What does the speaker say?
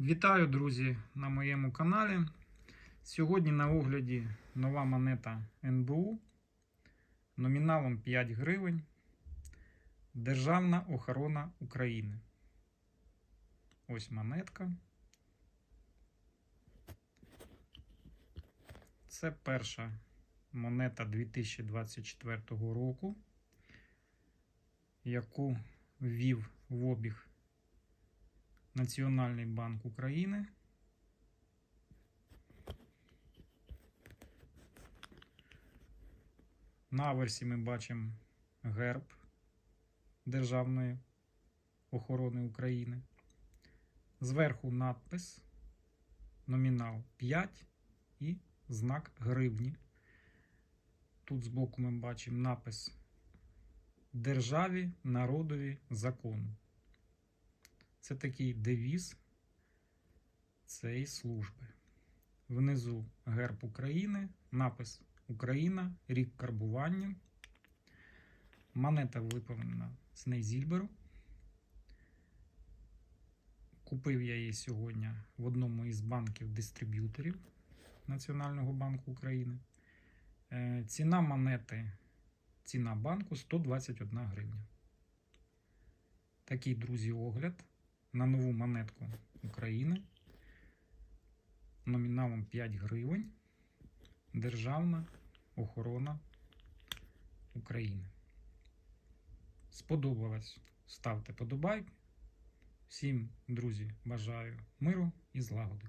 Вітаю, друзі, на моєму каналі. Сьогодні на огляді нова монета НБУ номіналом 5 гривень. Державна охорона України. Ось монетка. Це перша монета 2024 року, яку ввів в обіг Національний банк України. На аверсі ми бачимо герб Державної охорони України. Зверху надпис, номінал 5 і знак гривні. Тут збоку ми бачимо напис Державі, народові, закону. Це такий девіз цієї служби. Внизу герб України, напис Україна, рік карбування. Монета виповнена з Нейзільберу. Купив я її сьогодні в одному із банків-дистриб'юторів Національного банку України. Е, Ціна монети, ціна банку 121 гривня. Такий, друзі, огляд на нову монетку України номіналом 5 гривень. Державна охорона України. Сподобалось? Ставте подобайки. Всім, друзі, бажаю миру і злагоди.